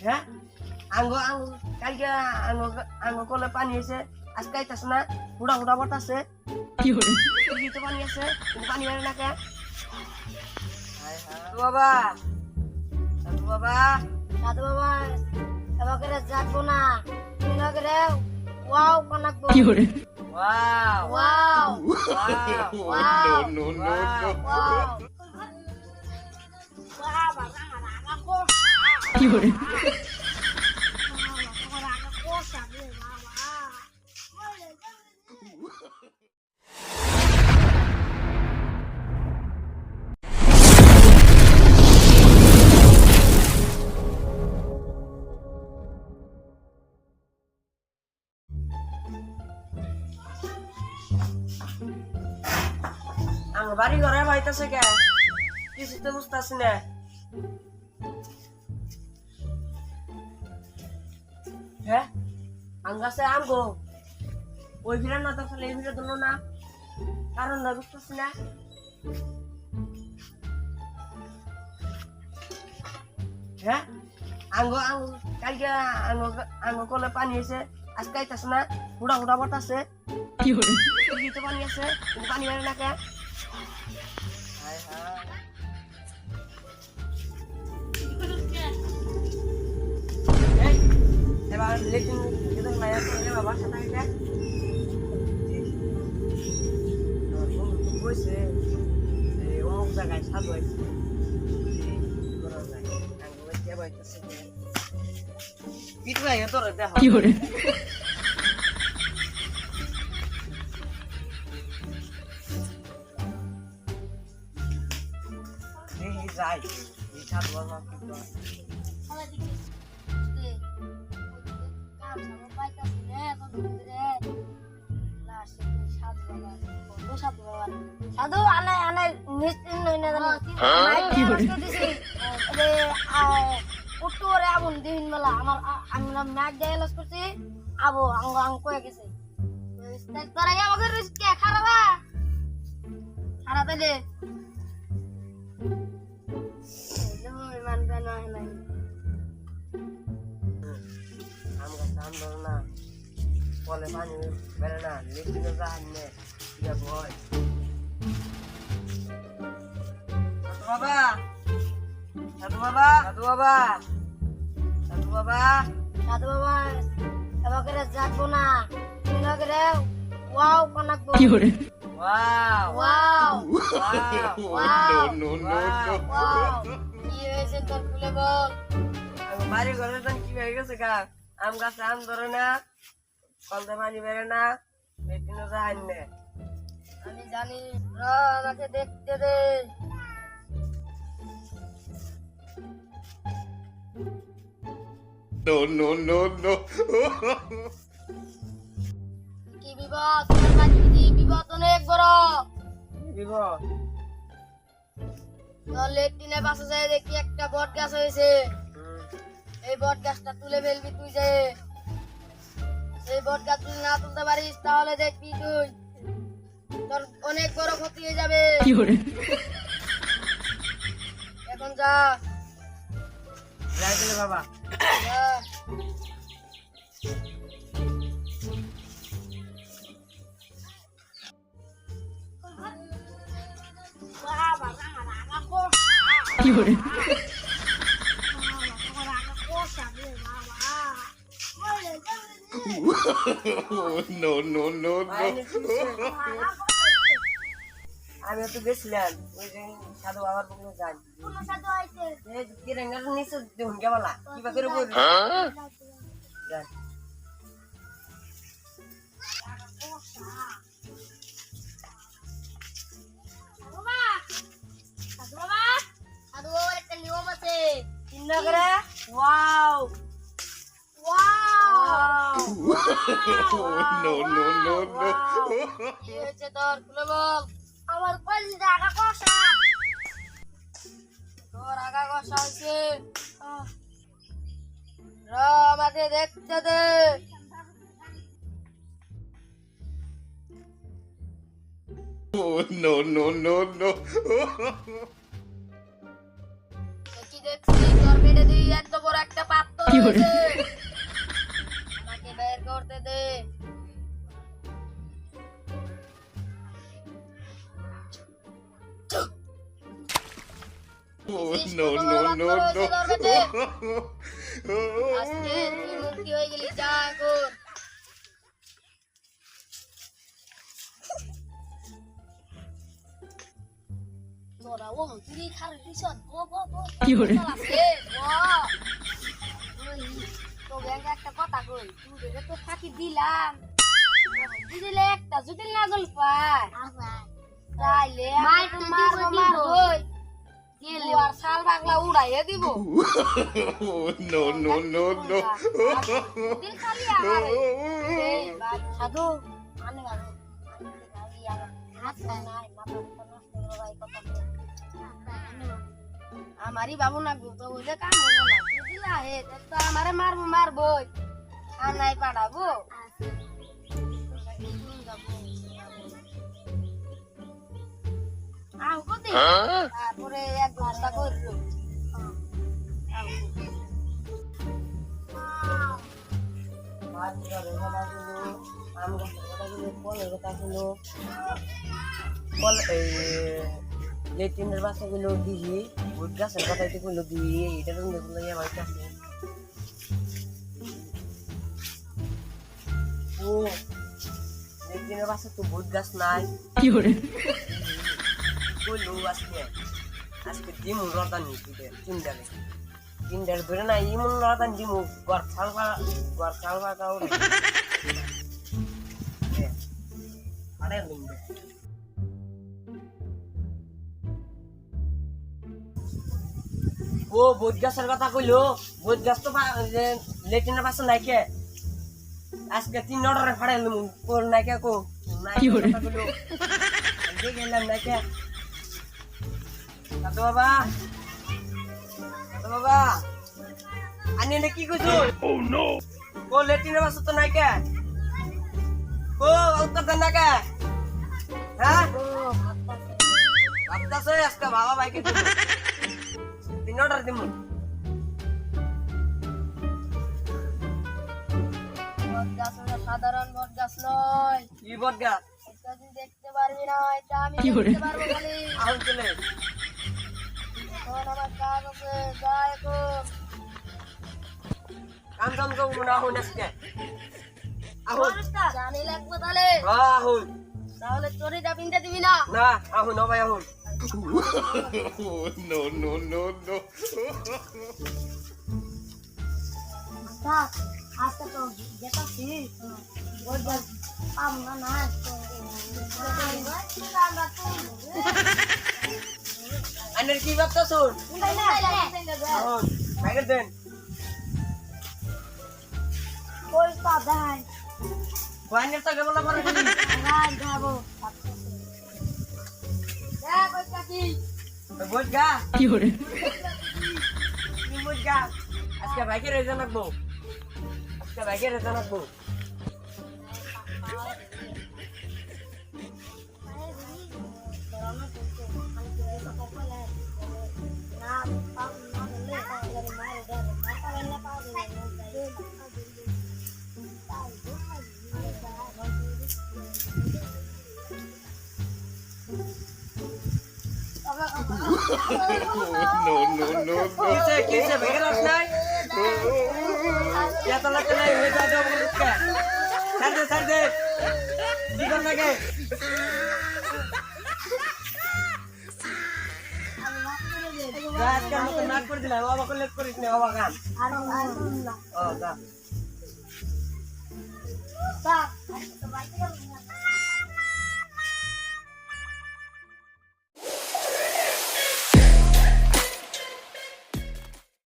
হ্যাঁ? আঙ্গ আঙ্গ কালকে আঙ্গ আঙ্গ কলে পানি আছে আজকে আইতাছে না হুড়া হুড়া দিতে পানি আছে পানি বেড়ে না কে বাবা সাধু বাবা সাধু বাবা আমাকে যাকবো না তুমি নগরে wow কানাকবো wow wow wow no, no, no, no. Wow বাবা রাগা কোসা রে বাবা আঙ্গ বাড়ি ঘরে বাইতাছে কে? কিছু তো না। হ্যাঁ? আঙ্গাছে আঙ্গো ওই ভিড়ে না তো খালি এই ভিড়ে দিল না। কারণ না বুঝতেছি না। হ্যাঁ? আঙ্গ আঙ্গ কালকে আঙ্গ আঙ্গ কলে পানি আছে। আজকে আইতাছে না। হুড়া হুড়া বতাছে। দিতে পানি আছে পানি বেড়ে না কে? হায় হায়। এবার লেট্রিন যেতে মায়া করে বাবা সাথে আইলে কইছে এই অমুক জায়গায় সাধু আইছে করা যায় আঙ্গু বাচ্চা বাইতেছে পিটু আইয়া তোর দেখো এই যাই এই সাধু বাবা সাধু আনে আনে মিষ্টি নই না জানো উঠু রে আমন দিন মেলা আমার আমি না ম্যাক দিয়ে লস করছি আবো আঙ্গ আঙ্গ কয়ে গেছে। তোরা আমাকে রিস্কে খারাপ খারাপ এলে না লিখিতে জাহান নে ভয় বাবা সাধু বাবা সাধু বাবা সাধু বাবা সাধু বাবা আমাকে যাকবো না তুমি নগরে wow কানাকবো wow wow wow no, no, no, no. কি হয়েছে তোর খুলে বল বাড়ি ঘরে তো কি হয়ে গেছে গা আম গাছে আম ধরে না কলতে পানি বেড়ে না নে আমি জানি র আমাকে দেখতে দে। No, no, no, no. কি বিপদ? কি বিপদ অনেক বড়? তোর লেট্রিনে বাসা যায় দেখি একটা বট গাছ হয়েছে এই বট গাছটা তুলে ফেলবি তুই যে। বট গাছ যদি না তুলতে পারিস তাহলে দেখবি তুই তোর অনেক বড় ক্ষতি হয়ে যাবে। এখন যা। বাবা। যা। বাবা, রাগা, রাগা, কোসা। রাগা, কোসা রে বাবা। ওরে, ওরে, no, no, no, no. কি হইছে? রাগা, কোসা। আমি একটু গেছিলাম ওই যে সাধু বাবার বলে যাই কোন সাধু আইছে? এই নিচে দেখুন বলা কিবা বাকি no, no, no, no. কি হয়েছে তোর খুলে বল আমার কলিজা আগা কষা তোর আগা কষা হয়েছে র আমাকে দেখতে দে Oh, no, no, no, no. কি দেখছি তোর পেটে দিয়ে এত বড় একটা পাত্র করতে দে Oh, no, no, no, আজকে no. তুই মুক্তি হয়ে গেলি যা এখন তোরা ও তুই খার রিসন ও ও ও কি হরে আছে ও ওই তো ব্যাংক একটা কথা কই তুই দেখে তো ফাঁকি দিলাম দিলে একটা যদি না গল পায় তাইলে মার মার মার কই গেলে আর শাল বাগলা উড়াইয়ে দিব Oh, no, no, no, no. দিল খালি আমারে এই সাধু আনে গালো আমারই বাবু না গো তো বুঝে কাম হব না বুঝলা হে তো আমারে মারবো মারবো আর নাই পাঠাবো তারপরে এক ঘণ্টা ছিল আম গাছের কথা ছিল ফল এই লেট্রিনের বাচ্চাগুলো দিহি ভুট গাছের কথা এটা গুলো দিহি এটা তো দেখুন আমার কাছে। ও লেট্রিনের বাচ্চা তো ভুট গাছ নাই। কইলো আজকে আজকে দিমু রদান চিন্তালে তিনটার ধরে না ইমন রদান দিমু গর ছালবা গর ছালবা কাউ ও বোধ গাছের কথা কইলো। বোধ গাছ তো লেটিনের পাশে নাইকে। আজকে তিন অর্ডারে ফাড়াইলাম কোন নাইকে কো? নাইকে কথা কইলো। আজকে গেলাম নাইকে। দাদু বাবা। দাদু বাবা। আনি এনে কি কইছো? ও নো ও লেটিনের পাশে তো নাইকে। ও উত্তর দেন নাকে হ্যাঁ? ভাবতাছে আজকে বাবা বাইকে দিবো তিন অর্ডার দিমু বট গাছ হলো সাধারণ বট গাছ নয়। কি বট গাছ দেখতে পারবি না এটা আমি দেখতে পারব খালি আহুন চলে এখন আমার কাজ আছে যা এখন। কাম কাম করব না আহুন আজকে। আহুন জানি লাগবে তাহলে। হ্যাঁ আহুন তাহলে চুরিটা পিনতে দিবি না। না আহুন ও ভাই আহুন no, no, no, no. আজকে তো যেতাছি ওই পাম না না কি ভাবতা শুন বাইকে দেন ওই পাদাই ওয়াইনের তো কেবল পরে দিবি যাব কি হরে কি বট গা আজকে বাইকে রেজা রাখব আজকে বাইকে রেজা রাখব Oh, no, no, no, কিসে কিসে বাইকে রাখ নাই এত লাগতে নাই হয়ে যা যাব লুকা ছাড় দে ছাড় দে কর লাগে আজকের মতো নাক করে দিলাম বাবা করলে করিস না বাবা গান ও গা বাবা